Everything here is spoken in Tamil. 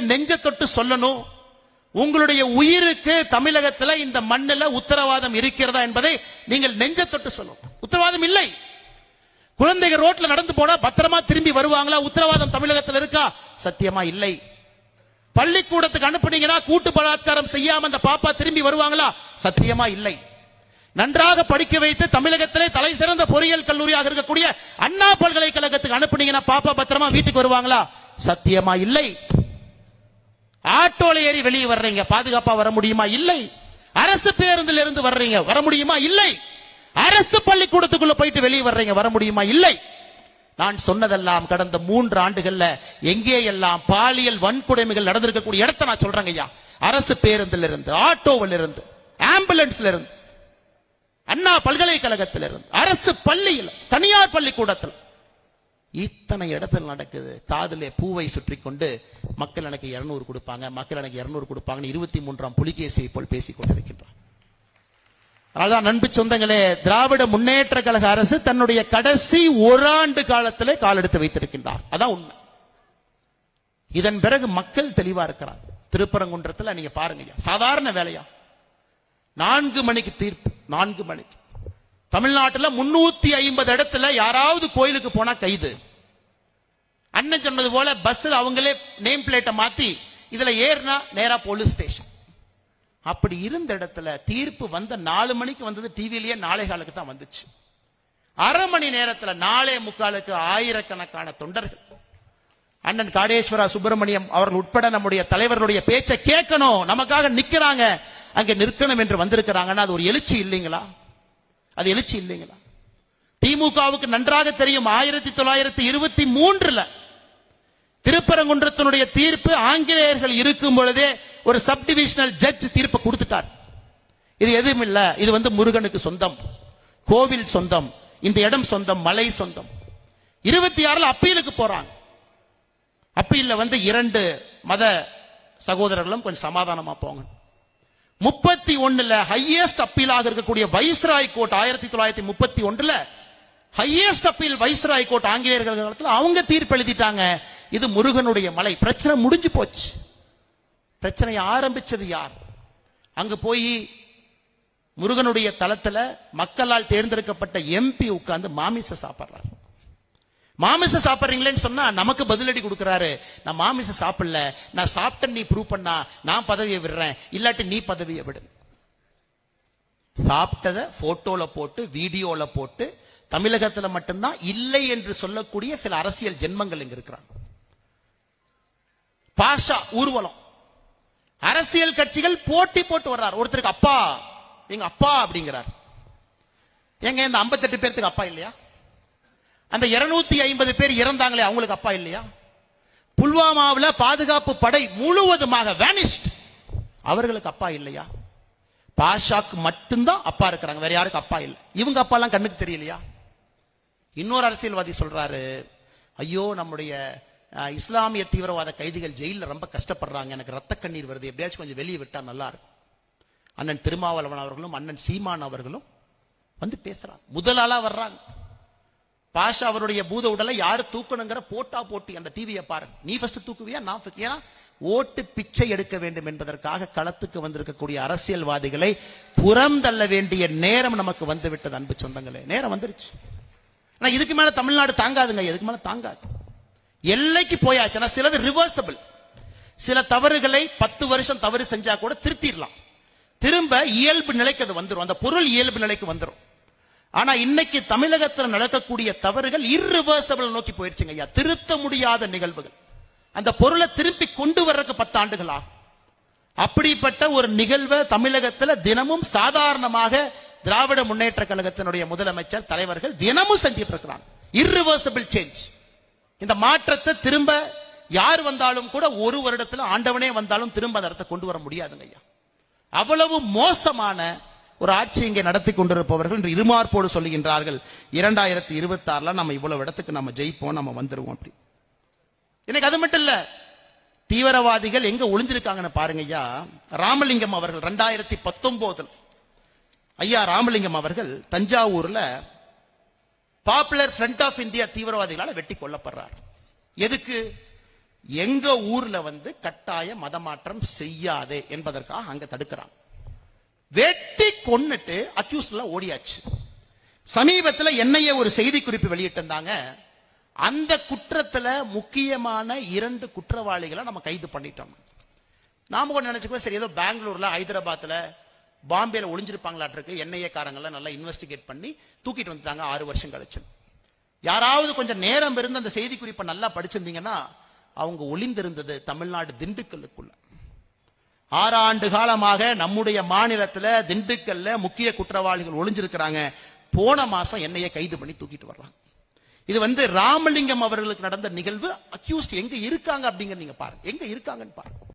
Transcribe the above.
நீங்க நெஞ்ச தொட்டு சொல்லணும். உங்களுடைய உயிருக்கு தமிழகத்துல இந்த மண்ணில் உத்தரவாதம் இருக்கிறதா என்பதை நீங்கள் நெஞ்ச தொட்டு சொல்லணும். உத்தரவாதம் இல்லை. குழந்தைகள் ரோட்ல நடந்து போனா பத்திரமா திரும்பி வருவாங்களா? உத்தரவாதம் தமிழகத்தில் இருக்கா? சத்தியமா இல்லை. பள்ளிக்கூடத்துக்கு அனுப்புனீங்கன்னா கூட்டு பலாத்காரம் செய்யாம அந்த பாப்பா திரும்பி வருவாங்களா? சத்தியமா இல்லை. நன்றாக படிக்க வைத்து தமிழகத்திலே தலை சிறந்த பொறியியல் கல்லூரியாக இருக்கக்கூடிய அண்ணா பல்கலைக்கழகத்துக்கு அனுப்புனீங்கன்னா பாப்பா பத்திரமா வீட்டுக்கு வருவாங்களா? சத்தியமா இல்லை. ஆட்டோல ஏறி வெளியே வர்றீங்க. பாதுகாப்பா வர முடியுமா? இல்லை. அரசு பேருந்துல இருந்து வர்றீங்க. வர முடியுமா? இல்லை. அரசு பள்ளிக்கூடத்துக்குள்ள போயிட்டு வெளியே வர்றீங்க. வர முடியுமா? இல்லை. நான் சொன்னதெல்லாம் கடந்த மூன்று ஆண்டுகள்ல எங்கே எல்லாம் பாலியல் வன்கொடுமைகள் நடந்திருக்கக்கூடிய இடத்த நான் சொல்றேங்க ஐயா. அரசு பேருந்துல இருந்து ஆட்டோவில் இருந்து ஆம்புலன்ஸ்ல இருந்து அண்ணா பல்கலைக்கழகத்தில் இருந்து அரசு பள்ளியில் தனியார் பள்ளிக்கூடத்தில் இத்தனை இடத்துல நடக்குது. காதிலே பூவை சுற்றி கொண்டு மக்கள் எனக்கு இருநூறு கொடுப்பாங்க மக்கள் எனக்கு இருநூறு கொடுப்பாங்கன்னு இருபத்தி மூன்றாம் புலிகேசியை போல் பேசிக் கொண்டிருக்கின்றார் அதனால்தான் நண்பு சொந்தங்களே திராவிட முன்னேற்ற கழக அரசு தன்னுடைய கடைசி ஓராண்டு காலத்திலே கால் எடுத்து வைத்திருக்கின்றார். அதான் உண்மை. இதன் பிறகு மக்கள் தெளிவா இருக்கிறார். திருப்பரங்குன்றத்தில் நீங்க பாருங்க சாதாரண வேலையா? நான்கு மணிக்கு தீர்ப்பு நான்கு மணிக்கு. தமிழ்நாட்டில் முன்னூத்தி ஐம்பது இடத்துல யாராவது கோயிலுக்கு போனா கைது. அண்ணன் சொன்னது போல பஸ்ல அவங்களே நேம் பிளேட்டை மாத்தி இதுல ஏறினா நேரா போலீஸ் ஸ்டேஷன் அப்படி இருந்த இடத்துல தீர்ப்பு வந்த நாலு மணிக்கு வந்தது டிவிலேயே நாளை காலுக்கு தான் வந்துச்சு. அரை மணி நேரத்தில் நாளே முக்காலுக்கு ஆயிரக்கணக்கான தொண்டர்கள். அண்ணன் காடேஸ்வரா சுப்பிரமணியம் அவர்கள் உட்பட நம்முடைய தலைவர்களுடைய பேச்சை கேட்கணும். நமக்காக நிற்கிறாங்க அங்கே நிற்கணும் என்று வந்திருக்கிறாங்கன்னா அது ஒரு எழுச்சி இல்லைங்களா? அது எழுச்சி இல்லைங்களா? திமுகவுக்கு நன்றாக தெரியும். ஆயிரத்தி தொள்ளாயிரத்தி இருபத்தி மூன்றுல திருப்பரங்குன்றத்தினுடைய தீர்ப்பு ஆங்கிலேயர்கள் இருக்கும் பொழுதே ஒரு சப் டிவிஷனல் ஜட்ஜ் தீர்ப்பு கொடுத்துட்டார். இது எதுவும் இல்ல. இது வந்து முருகனுக்கு சொந்தம். கோவில் சொந்தம். இந்த இடம் சொந்தம். மலை சொந்தம். இருபத்தி ஆறுல அப்பீலுக்கு போறாங்க. அப்பீல்ல வந்து இரண்டு மத சகோதரர்களும் கொஞ்சம் சமாதானமா போங்க. முப்பத்தி ஒண்ணுல ஹையஸ்ட் அப்பீலாக இருக்கக்கூடிய வைஸ்ராய் கோர்ட் ஆயிரத்தி தொள்ளாயிரத்தி முப்பத்தி ஒன்றுல ஹையஸ்ட் அப்பீல் வைஸ்ராய் கோர்ட் ஆங்கிலேயர்கள் காலத்தில் அவங்க தீர்ப்பு எழுதிட்டாங்க. இது முருகனுடைய மலை. பிரச்சனை முடிஞ்சு போச்சு. பிரச்சனையை ஆரம்பிச்சது யார்? அங்கு போய் முருகனுடைய தளத்துல மக்களால் தேர்ந்தெடுக்கப்பட்ட எம்பி உட்கார்ந்து மாமிச சாப்பிட்றாரு. மாமிச சாப்பிட்றீங்களேன்னு சொன்னா நமக்கு பதிலடி கொடுக்குறாரு. நான் மாமிச சாப்பிடல. நான் சாப்பிட்டேன் நீ ப்ரூவ் பண்ணா நான் பதவியை விடுறேன். இல்லாட்டி நீ பதவியை விடு. சாப்பிட்டத போட்டோல போட்டு வீடியோல போட்டு தமிழகத்துல மட்டும்தான் இல்லை என்று சொல்லக்கூடிய சில அரசியல் ஜென்மங்கள் இங்க இருக்கிறாங்க. பாஷா ஊர்வலம். அரசியல் கட்சிகள் போட்டி போட்டு வர்றார். ஒருத்தருக்கு அப்பா எங்க அப்பா அப்படிங்கிறார். எங்க இந்த 58 பேர்த்துக்கு அப்பா இல்லையா? அந்த 250 ஐம்பது பேர் இறந்தாங்களே அவங்களுக்கு அப்பா இல்லையா? புல்வாமாவில் பாதுகாப்பு படை முழுவதுமாக வேனிஸ்ட் அவர்களுக்கு அப்பா இல்லையா? பாஷாக்கு மட்டும்தான் அப்பா இருக்கிறாங்க. வேற யாருக்கு அப்பா இல்லை. இவங்க அப்பா எல்லாம் கண்ணுக்கு தெரியலையா? இன்னொரு அரசியல்வாதி சொல்றாரு ஐயோ நம்முடைய இஸ்லாமிய தீவிரவாத கைதிகள் ஜெயிலில் ரொம்ப கஷ்டப்படுறாங்க. எனக்கு ரத்த கண்ணீர் வருது. எப்படியாச்சும் கொஞ்சம் வெளியே விட்டால் நல்லா இருக்கும். அண்ணன் திருமாவளவன் அவர்களும் அண்ணன் சீமான் அவர்களும் வந்து பேசுறாங்க. முதல் ஆளா வர்றாங்க. பாஷா அவருடைய பூத உடலை யாரு தூக்கணுங்கிற போட்டா போட்டி அந்த டிவியை பாருங்க. நீ ஃபர்ஸ்ட் தூக்குவியா நான் ஏன்னா ஓட்டு பிச்சை எடுக்க வேண்டும் என்பதற்காக களத்துக்கு வந்திருக்கக்கூடிய அரசியல்வாதிகளை புறம் தள்ள வேண்டிய நேரம் நமக்கு வந்து விட்டது அன்பு சொந்தங்களே. நேரம் வந்துருச்சு. ஆனா இதுக்கு மேல தமிழ்நாடு தாங்காதுங்க. இதுக்கு மேல தாங்காது. எல்லைக்கு போயாச்சுன்னா சிலது ரிவர்சபிள் சில தவறுகளை பத்து வருஷம் தவறு செஞ்சா கூட திருத்திடலாம். திரும்ப இயல்பு நிலைக்கு அது வந்துடும் அந்த பொருள் இயல்பு நிலைக்கு வந்துடும் ஆனா இன்னைக்கு தமிழகத்தில் நடக்கக்கூடிய தவறுகள் இர்ரிவர்சபிள் நோக்கி போயிருச்சுங்க ஐயா. திருத்த முடியாத நிகழ்வுகள். அந்த பொருளை திருப்பி கொண்டு வர்றதுக்கு பத்து ஆண்டுகள் ஆகும். அப்படிப்பட்ட ஒரு நிகழ்வை தமிழகத்தில் தினமும் சாதாரணமாக திராவிட முன்னேற்ற கழகத்தினுடைய முதலமைச்சர் தலைவர்கள் தினமும் செஞ்சிட்டு இருக்கிறாங்க. இர்ரிவர்சபிள் சேஞ்ச் இந்த மாற்றத்தை திரும்ப யார் வந்தாலும் கூட ஒரு வருடத்துல ஆண்டவனே வந்தாலும் திரும்ப அந்த இடத்தை கொண்டு வர முடியாதுங்க ஐயா. அவ்வளவு மோசமான ஒரு ஆட்சி இங்கே நடத்தி கொண்டிருப்பவர்கள் இன்று இருமார்ப்போடு சொல்லுகின்றார்கள் இரண்டாயிரத்தி இருபத்தி ஆறுல நம்ம இவ்வளவு இடத்துக்கு நம்ம ஜெயிப்போம் நம்ம வந்துருவோம் அப்படி. இன்னைக்கு அது மட்டும் இல்ல தீவிரவாதிகள் எங்க ஒளிஞ்சிருக்காங்கன்னு பாருங்க ஐயா. ராமலிங்கம் அவர்கள் ரெண்டாயிரத்தி பத்தொன்பதுல ஐயா ராமலிங்கம் அவர்கள் தஞ்சாவூர்ல பாப்புலர் ஃப்ரண்ட் ஆஃப் இந்தியா தீவிரவாதிகளால் வெட்டி கொல்லப்படுறார். எதுக்கு? எங்க ஊர்ல வந்து கட்டாய மதமாற்றம் செய்யாதே என்பதற்காக அங்க தடுக்கிறான். வெட்டி கொன்னுட்டு அக்யூஸ்ட்ல ஓடியாச்சு. சமீபத்தில் என்னைய ஒரு செய்தி குறிப்பு வெளியிட்டிருந்தாங்க. அந்த குற்றத்துல முக்கியமான இரண்டு குற்றவாளிகளை நம்ம கைது பண்ணிட்டோம். நாம கூட நினைச்சுக்கோ சரி ஏதோ பெங்களூர்ல ஹைதராபாத்ல பாம்பேல ஒளிஞ்சிருப்பாங்களாட்டிருக்கு. என்ஐஏ காரங்களை நல்லா இன்வெஸ்டிகேட் பண்ணி தூக்கிட்டு வந்துட்டாங்க ஆறு வருஷம் கழிச்சு. யாராவது கொஞ்சம் நேரம் இருந்து அந்த செய்தி குறிப்பை நல்லா படிச்சிருந்தீங்கன்னா அவங்க ஒளிந்திருந்தது தமிழ்நாடு திண்டுக்கல்லுக்குள்ள. ஆண்டு காலமாக நம்முடைய மாநிலத்துல திண்டுக்கல்ல முக்கிய குற்றவாளிகள் ஒளிஞ்சிருக்கிறாங்க. போன மாசம் என்னைய கைது பண்ணி தூக்கிட்டு வர்றாங்க. இது வந்து ராமலிங்கம் அவர்களுக்கு நடந்த நிகழ்வு. அக்யூஸ்ட் எங்க இருக்காங்க அப்படிங்கிற நீங்க பாருங்க. எங்க இருக்காங்கன்னு பாருங்க.